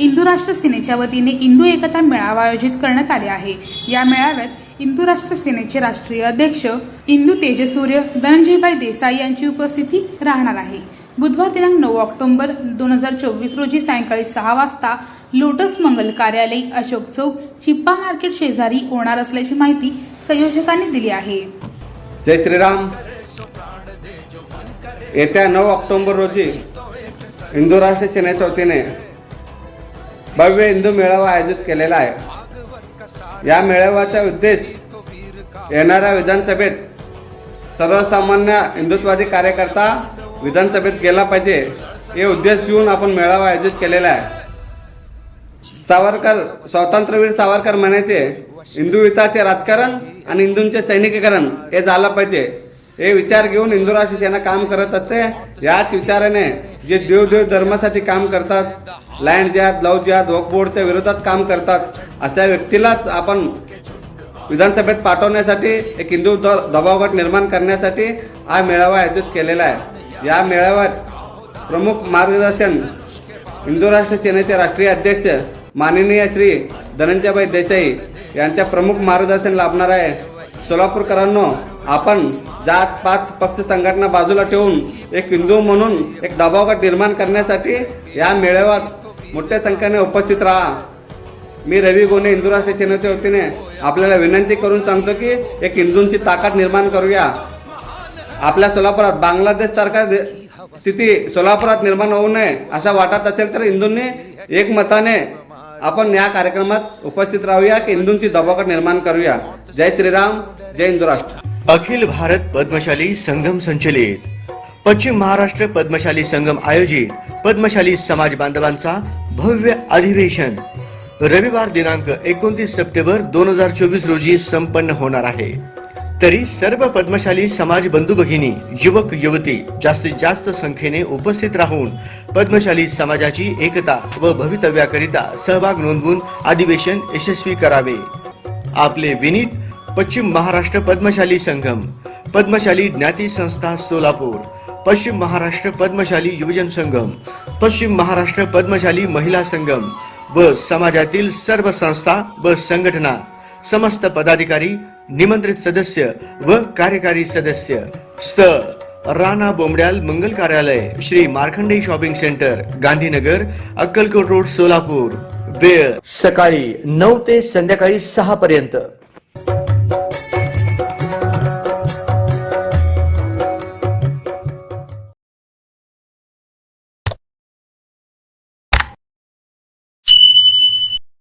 इंदू राष्ट्र सेनेच्या वतीने इंदू एकता मेळावा आयोजित करण्यात आले आहे. या मेळाव्यात इंदू राष्ट्र सेनेचे राष्ट्रीय अध्यक्ष इंदू तेजसूर्य धनंजयभाई देसाई यांची उपस्थिती राहणार आहे. बुधवार दिनांक नऊ ऑक्टोबर दोन हजार चोवीस रोजी सायंकाळी सहा वाजता लोटस मंगल कार्यालय अशोक चौक चिप्पा मार्केट शेजारी होणार असल्याची माहिती संयोजकांनी दिली आहे. जय श्रीराम. येत्या नऊ ऑक्टोबर रोजी हिंदू राष्ट्र सेनेच्या वतीने भव्य हिंदू मेळावा आयोजित केलेला आहे. या मेळाव्याचा उद्देश येणाऱ्या विधानसभेत सर्वसामान्य हिंदुत्वादी कार्यकर्ता विधानसभेत गेला पाहिजे हे उद्देश घेऊन आपण मेळावा आयोजित केलेला आहे. सावरकर स्वातंत्र्यवीर सावरकर म्हणायचे हिंदूविताचे राजकारण आणि हिंदूंचे सैनिकीकरण हे झालं पाहिजे. हे विचार घेऊन हिंदू राष्ट्र सेना काम करत असते. याच विचाराने जे देव देव धर्मासाठी काम करतात लँड जिहाद लव जिहाद वकबोर्डच्या विरोधात काम करतात अशा व्यक्तीलाच आपण विधानसभेत पाठवण्यासाठी एक हिंदू द- दबावगट निर्माण करण्यासाठी हा मेळावा आयोजित केलेला आहे. या मेळाव्यात प्रमुख मार्गदर्शन हिंदू राष्ट्र सेनेचे राष्ट्रीय अध्यक्ष माननीय श्री धनंजयभाई देसाई यांच्या प्रमुख मार्गदर्शन लाभणार आहे. सोलापूरकरांनो आपण जात पात पक्ष संघटना बाजूला ठेवून एक हिंदू म्हणून एक दबावगट निर्माण करण्यासाठी या मेळाव्यात मोठ्या संख्येने उपस्थित राहा. मी रवी गोने हिंदू राष्ट्र सेनेच्या वतीने आपल्याला विनंती करून सांगतो की एक हिंदूंची ताकद निर्माण करूया. आपल्या सोलापुरात बांगलादेश सारखा दे- स्थिती सोलापुरात निर्माण होऊ नये असं वाटत असेल तर हिंदूंनी एकमताने आपण या कार्यक्रमात उपस्थित राहूया की हिंदूंची दबाकर निर्माण करूया. जय श्रीराम जय हिंदू राष्ट्र अखिल भारत पद्मशाली संगम संचलित. पश्चिम महाराष्ट्र पद्मशाली संगम आयोजित. पद्मशाली समाज बांधवांचा भव्य अधिवेशन. रविवार दिनांक एकोणतीस सप्टेंबर दोन हजार चोवीस रोजी संपन्न होणार आहे. तरी सर्व पद्मशाली समाज बंधू भगिनी युवक युवती जास्तीत जास्त संख्येने उपस्थित राहून पद्मशाली समाजाची एकता व भवितव्याकरिता सहभाग नोंदवून अधिवेशन यशस्वी करावे. आपले विनीत पश्चिम महाराष्ट्र पद्मशाली संगम पद्मशाली ज्ञाती संस्था सोलापूर पश्चिम महाराष्ट्र पद्मशाली युवजन संगम पश्चिम महाराष्ट्र पद्मशाली महिला संगम व समाजातील सर्व संस्था व संघटना समस्त पदाधिकारी निमंत्रित सदस्य व कार्यकारी सदस्य. स्थळ राणा बोंबड्याल मंगल कार्यालय Shri Markhande shopping centre Gandhinagar Akkalkot road Solapur. वेळ सकाळी नऊ ते संध्याकाळी सहा पर्यंत.